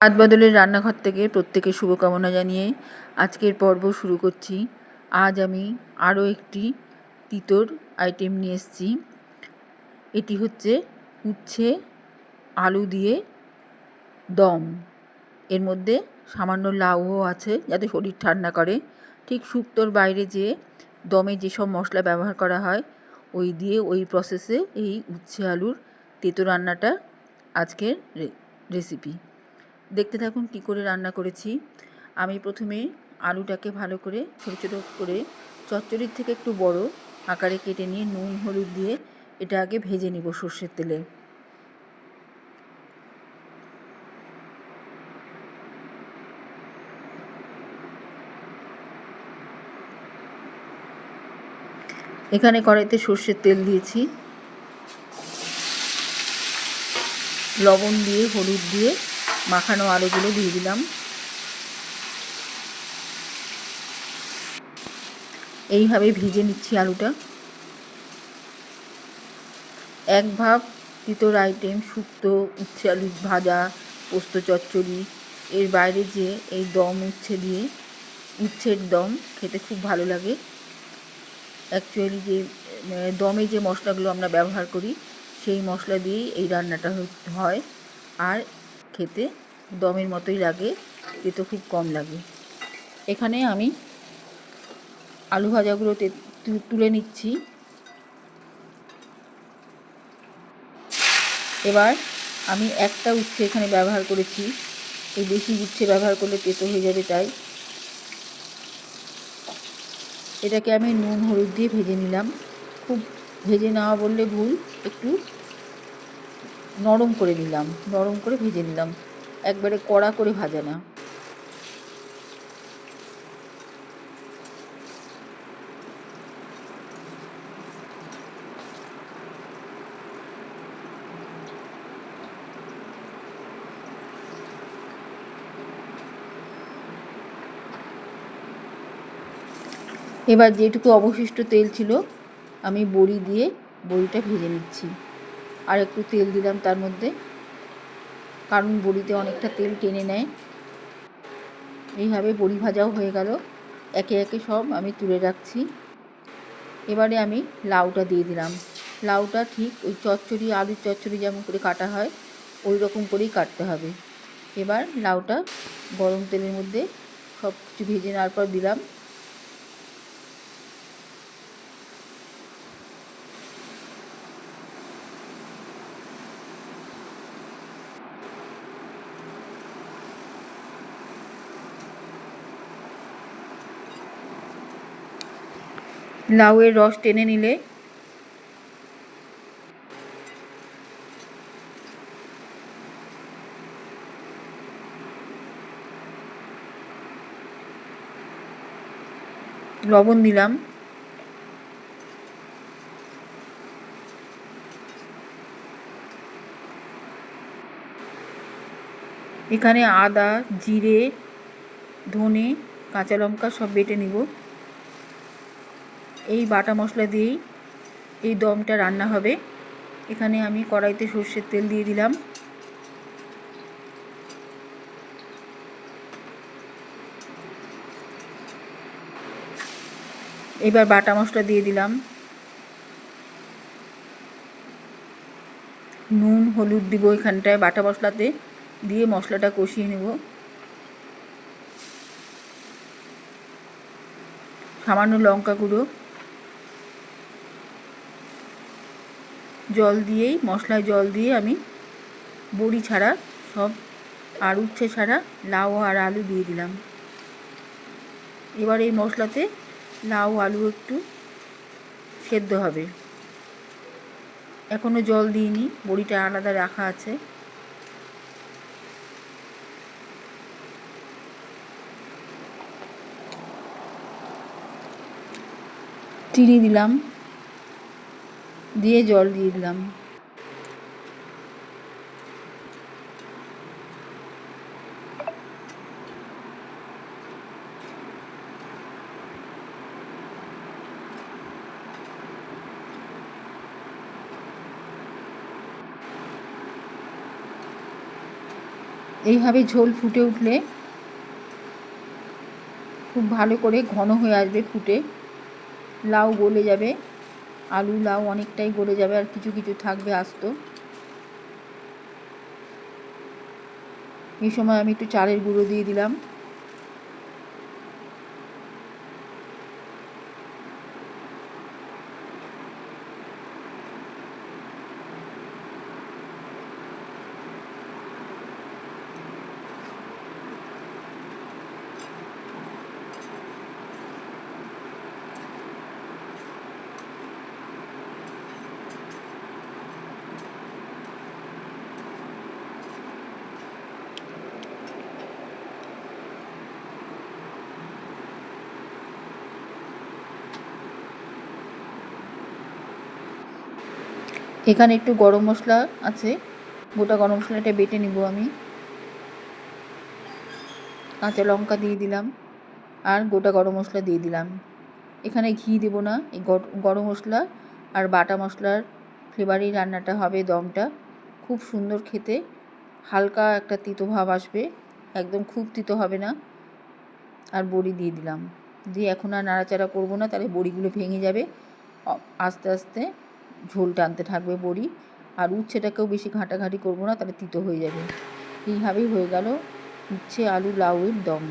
হাত বদলের রান্নাঘর থেকে প্রত্যেকে শুভকামনা জানিয়ে আজকের পর্ব শুরু করছি। আজ আমি আরও একটি তিতর আইটেম নিয়ে এসেছি। এটি হচ্ছে উচ্ছে, আলু দিয়ে দম। এর মধ্যে সামান্য লাউও আছে যাতে শরীর ঠান্ডা করে। ঠিক শুক্তোর বাইরে যে দমে যেসব মশলা ব্যবহার করা হয়, ওই দিয়ে ওই প্রসেসে এই উচ্ছে, আলুর তেতো রান্নাটা আজকের রেসিপি দেখতে থাকুন কী করে রান্না করেছি। আমি প্রথমে আলুটাকে ভালো করে ছোটো ছোটো করে চচ্চড়ির থেকে একটু বড় আকারে কেটে নিয়ে নুন, হলুদ দিয়ে এটা আগে ভেজে নিব সর্ষের তেলে। এখানে কড়াইতে সর্ষের তেল দিয়েছি। লবণ দিয়ে, হলুদ দিয়ে মাখানো আলুগুলো দিয়ে দিলাম। এইভাবে ভিজে নিচ্ছি আলুটা। এক ভাব তিতর আইটেম, শুক্তো, উচ্ছে আলু ভাজা, পোস্ত চচ্চড়ি, এর বাইরে যে এই দম উচ্ছে দিয়ে, উচ্ছের দম খেতে খুব ভালো লাগে। অ্যাকচুয়ালি যে দমে যে মশলাগুলো আমরা ব্যবহার করি, সেই মশলা দিয়েই এই রান্নাটা হয়। আর খেতে দমের মতোই লাগে, তেতো খুব কম লাগে। এখানে আমি আলু ভাজাগুলো তুলে নিচ্ছি। এবার আমি একটা উচ্ছে এখানে ব্যবহার করেছি। এই বেশি উচ্ছে ব্যবহার করলে তেতো হয়ে যাবে তাই। এটাকে আমি নুন, হলুদ দিয়ে ভেজে নিলাম। খুব ভেজে নেওয়া বললে ভুল, একটু নরম করে নিলাম, নরম করে ভেজে নিলাম। একবারে কড়া করে ভাজা না। এবার যেটুকু অবশিষ্ট তেল ছিল, আমি বড়ি দিয়ে বড়িটা ভেজে নিচ্ছি। আর একটু তেল দিলাম তার মধ্যে। কারণ বড়িতে অনেকটা তেল টেনে নেয়। এইভাবে বড়ি ভাজাও হয়ে গেল। একে একে সব আমি তুলে রাখছি। এবারে আমি লাউটা দিয়ে দিলাম। লাউটা ঠিক ওই চচ্চড়ি, আলুর চচ্চড়ি যেমন করে কাটা হয়, ওই রকম করেই কাটতে হবে। এবার লাউটা গরম তেলের মধ্যে সব কিছু ভেজে নেওয়ার পর দিলাম লাউয়ের রস টেনে নিলে। লবণ দিলাম। এখানে আদা, জিরে, ধনে, কাঁচা লঙ্কা সব বেটে নিব। এই বাটা মশলা দিয়েই এই দমটা রান্না হবে। এখানে আমি কড়াইতে সর্ষের তেল দিয়ে দিলাম। এবার বাটা মশলা দিয়ে দিলাম। নুন, হলুদ দিব এখানটায় বাটা মশলাতে। দিয়ে মশলাটা কষিয়ে নেব। সামান্য লঙ্কা গুঁড়ো। জল দিয়েই, মশলায় জল দিয়ে আমি বড়ি ছাড়া, সব আর উচ্ছে ছাড়া লাউ আর আলু দিয়ে দিলাম। এবার এই মশলাতে লাউ, আলু একটু সেদ্ধ হবে। এখনও জল দিইনি, বড়িটা আলাদা রাখা আছে। চিনি দিলাম। দিয়ে জল দিয়ে দিলাম। এইভাবে ঝোল ফুটে উঠলে খুব ভালো করে ঘন হয়ে আসবে ফুটে। লাউ গলে যাবে। আলু লাউ অনেকটাই গড়ে যাবে আর কিছু কিছু থাকবে আস্ত। এই সময় আমি একটু চালের গুঁড়ো দিয়ে দিলাম। এখানে একটু গরম মশলা আছে। গোটা গরম মশলাটা বেটে নিব আমি। কাঁচা লঙ্কা দিয়ে দিলাম আর গোটা গরম মশলা দিয়ে দিলাম। এখানে ঘি দেব না, এই গরম মশলা আর বাটা মশলার ফ্লেভারেই রান্নাটা হবে দমটা। খুব সুন্দর খেতে, হালকা একটা তিতো ভাব আসবে, একদম খুব তিতো হবে না। আর বড়ি দিয়ে দিলাম। দিয়ে এখন আর নাড়াচাড়া করব না, তাহলে বড়িগুলো ভেঙে যাবে। আস্তে আস্তে ঝোল টানতে থাকবে বড়ি। আর উচ্ছেটাকেও বেশি ঘাঁটাঘাঁটি করব না, তাহলে তিতো হয়ে যাবে। এইভাবেই হয়ে গেল উচ্ছে, আলু লাউয়ের দম।